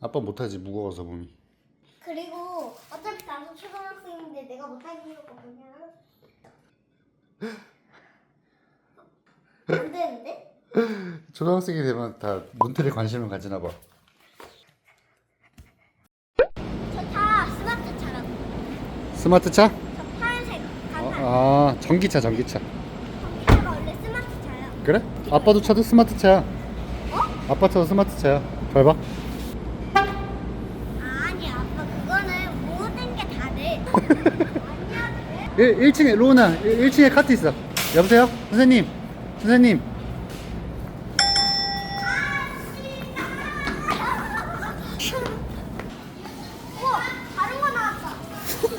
아빠 못하지 무거워서 몸이. 그리고 어차피 나도 초등학생인데 내가 못하는 거거든요. 안 되는데? 초등학생이 되면 다 문틀에 관심을 가지나 봐. 저 다 스마트 차라고. 스마트 차? 저 파란색 어, 간판. 아 전기차 전기차. 컴퓨터가 원래 스마트 차야. 그래? 아빠도 차도 스마트 차야. 어? 아빠 차도 스마트 차야. 잘 봐. 아니 아빠 그거는 모든 게 다 돼. 아니야 돼? 1, 1층에 로우나 1, 1층에 카트 있어. 여보세요? 선생님. 선생님. 우와 다른 거 나왔다.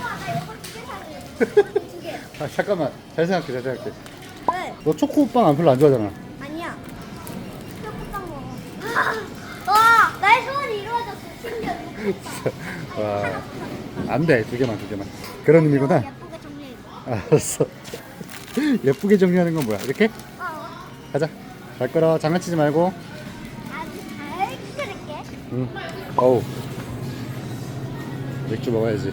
우와 나 이거 두개 살래. 두 개. 아 잠깐만. 잘 생각해 잘 생각해. 왜? 너 초코빵 안 별로 안 좋아하잖아. 아니야. 초코빵 먹어. 와, 나의 소원이 이루어졌어. 심지어 초코빵. 와. 안 돼. 두 개만 두 개만. 그런 의미구나. 예쁘게 정리해. 알았어. 예쁘게 정리하는 건 뭐야? 이렇게? 어. 가자. 잘 끌어. 장난치지 말고. 아주 잘 끓일게. 응. 어우. 맥주 먹어야지.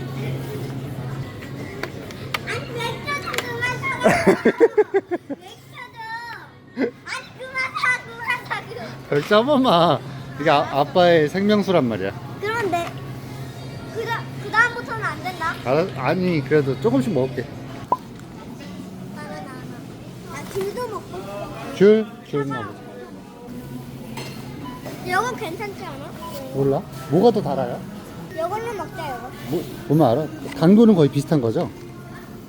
맥주 좀. 아니 그만 사, 그만 사. 그럼. 한 번만. 이게 아, 아빠의 생명수란 말이야. 그런데 그다 그 다음부터는 안 된다. 알아, 아니 그래도 조금씩 먹을게. 나는 안 와. 나 귤도 먹고 싶어. 줄? 줄 먹어. 이건 괜찮지 않아? 몰라? 뭐가 더 달아요? 이걸로 먹자 이거. 뭐, 보면 알아. 당도는 거의 비슷한 거죠?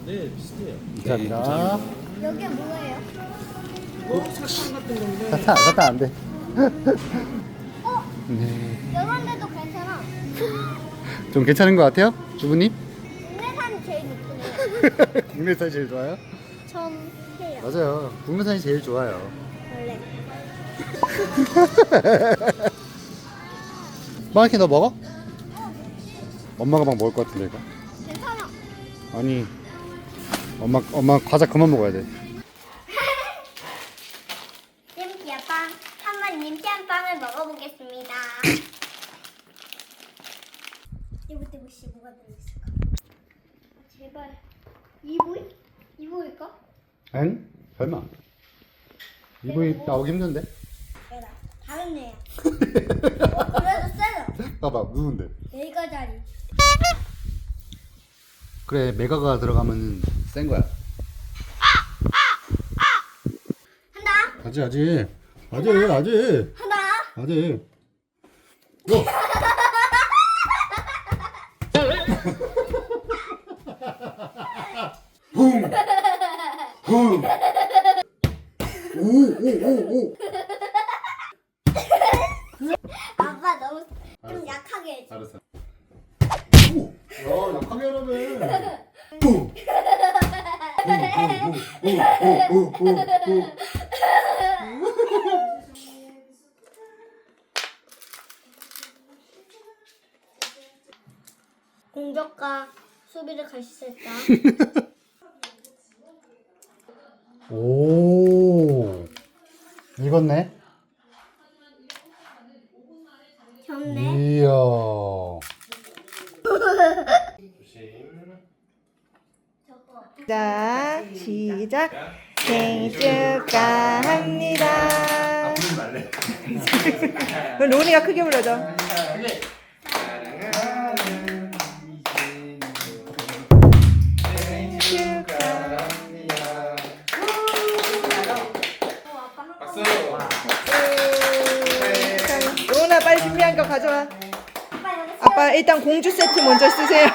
네, 비슷해요. 감사합니다. 여기 뭐예요? 뭐 사탕 같은 건데. 사탕, 사탕 안 돼. 어? 네. 이런 데도 괜찮아. 좀 괜찮은 것 같아요? 주부님? 국내산이 제일 예쁘네. 국내산이 제일 좋아요? 전 해요. 맞아요. 국내산이 제일 좋아요. 원래. 마이키 너 먹어? 엄마가 막 먹을 것 같은데 이거. 괜찮아. 아니 엄마 엄마 과자 그만 먹어야 돼. 님피아빵 한번 님피아빵을 먹어보겠습니다. 띠부띠부 씨 뭐가 들어있을까? 아, 제발 이보이? 이보일까? 엥? 설마. 이분이 나오기 힘든데? 얘다 다른 애야. 어, 그래도 세다. 봐봐 누군데? 여기가 자리. 그래 메가가 들어가면 센 거야. 한다. 아직 아직 아직 아직 한다. 아직. 요. 붕. 붕. 오오오 오. 아빠 너무 좀 약하게 해줘. 알았어. 오. 야 약하게 하라며. 공격과 수비를 같이 했다. 오. 읽었네. 좋네. 이야. 자, 시작. 생일 축하합니다. 그럼 로운이가 크게 불러줘. 로운아 빨리 준비한 거 가져와. 아빠 일단 공주 세트 먼저 쓰세요.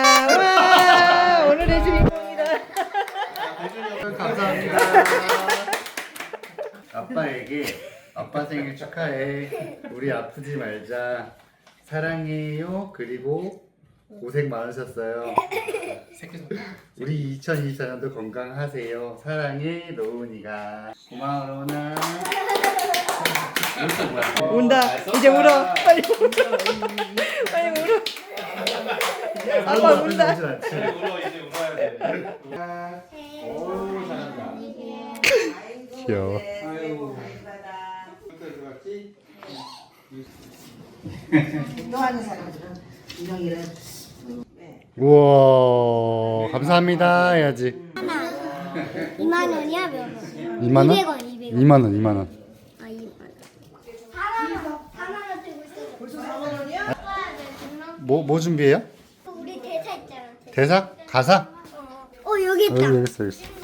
아, 와, 오늘의 주인공이다. 감사합니다. 아빠에게 아빠 생일 축하해. 우리 아프지 말자. 사랑해요. 그리고 고생 많으셨어요. 우리 2024년도 건강하세요. 사랑해 노은이가. 고마워 로운아. 운다. 이제 울어. 빨리 울어. 빨리 울어. 아빠 울다. 그래, 이제 울어야 귀여워. 운동하는 사람들은 인형이를 우와 감사합니다 해야지 2만 원이야 몇 원? 2만 원? 200원 200원 2만 원 2만 원 뭐뭐 뭐 준비해요? 대사? 가사? 어, 어 여기 어, 있다 여기 있어 여기 있어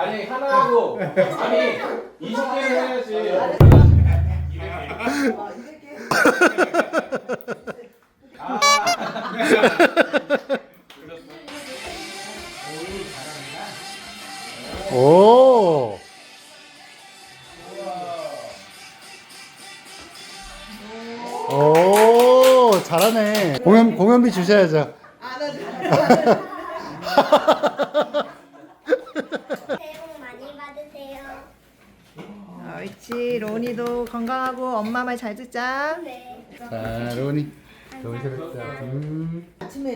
아니 하나하고 아니 20개를 해야지. 오 오, 잘하네. 공연, 공연비 주셔야죠. 새해 복 많이 받으세요 옳지. 로니도 건강하고 엄마 말 잘 듣자. 네 자, 로운이. 로운이 잘했다. 음. 아침에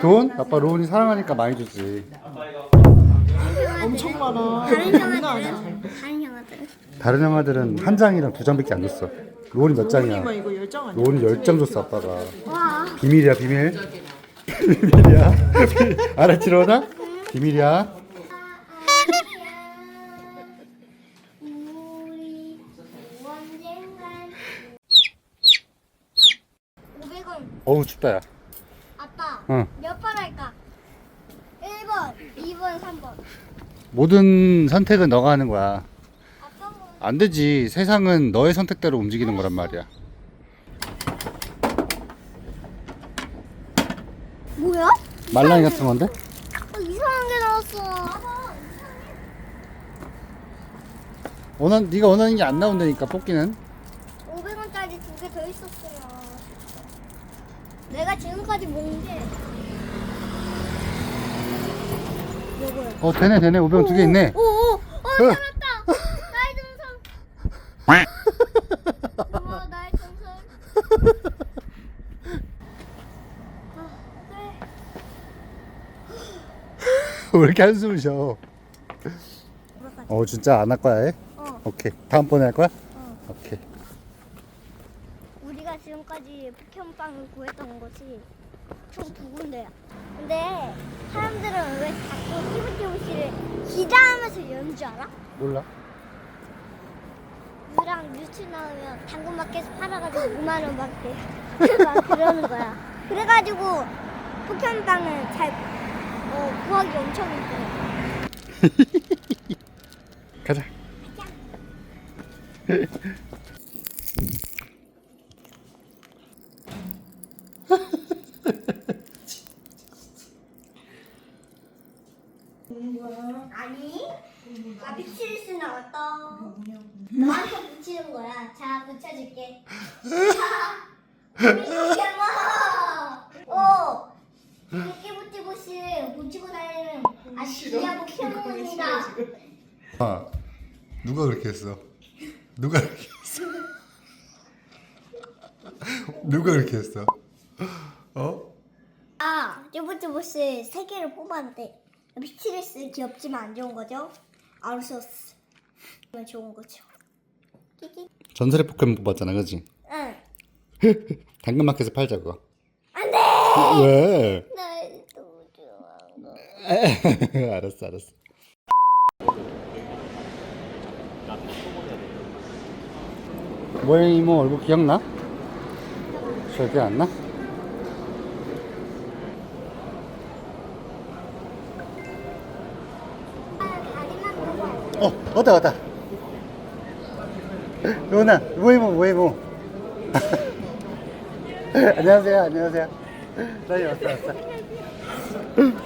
돈? 아빠 로운이 사랑하니까 많이 주지. 엄청 많아. 다른 형아들은 다른 형아들은 다른 영화들은 한 장이랑 두 장밖에 안 줬어. 로운이 몇 장이야? 로니만 이거 열정 아니야? 로운이 열 장 줬어, 아빠가. 와 비밀이야, 비밀. 비밀이야. 알았지, 로운아? 비밀이야. 우리 언젠간 500원 어우, 춥다, 야. 아빠 응. 몇번 할까? 1번 2번 3번 모든 선택은 너가 하는 거야. 어떤 거? 안 되지. 세상은 너의 선택대로 움직이는 거란 말이야. 뭐야? 말랑이 같은 건데? 어, 이상한 게 나왔어 원한 네가 원하는 게 안 나온다니까 뽑기는. 500원짜리 두 개 더 있었어요 내가 지금까지 모은 게 요거야 어 되네 되네 500원 두개 있네. 오오 어 살았다 나의 정성 고마워 나의 정성 아, 그래 왜 이렇게 한숨을 쉬어? 어 진짜 안 할 거야? 해? 어 오케이 다음번에 할 거야? 어. 오케이. 우리가 지금까지 포켓몬빵을 구했 던 것이 총두 군데야 근데 사람들은 왜 자꾸 띠부띠부 씨를 기다하면서 여는 줄 알아? 몰라. 유랑 뮤츠 나오면 당근마켓에서 팔아가지고 5만 원 받대. 막 그러는 거야. 그래가지고 포켓몬빵은 잘 어, 구하기 엄청 힘들어. 가자. 아니, 나 미치리스 나왔다. 너한테 붙이는 거야. 자, 붙여줄게. 포켓몬. 어. 띠부띠부씨 붙이고 다니는 아시리아 포켓몬이다. 아 누가 그렇게 했어? 누가 그렇게 했어? 누가 그렇게 했어? 어? 아, 띠부띠부씨 세 개를 뽑았는데 미치리스 귀엽지만 안 좋은 거죠? 아루소스. 면 좋은 거죠. 끼끼. 전설의 포켓몬 뽑았잖아, 그지? 응. 당근마켓에서 팔자 그거. 안 돼! 왜? 좋아. 알았어, 알았어. 모양 이모 얼굴 기억나? 기억이 안 나? 어, 왔다, 왔다. 로나, 모이모, 모이모. 안녕하세요, 안녕하세요. 나이 왔어 왔어.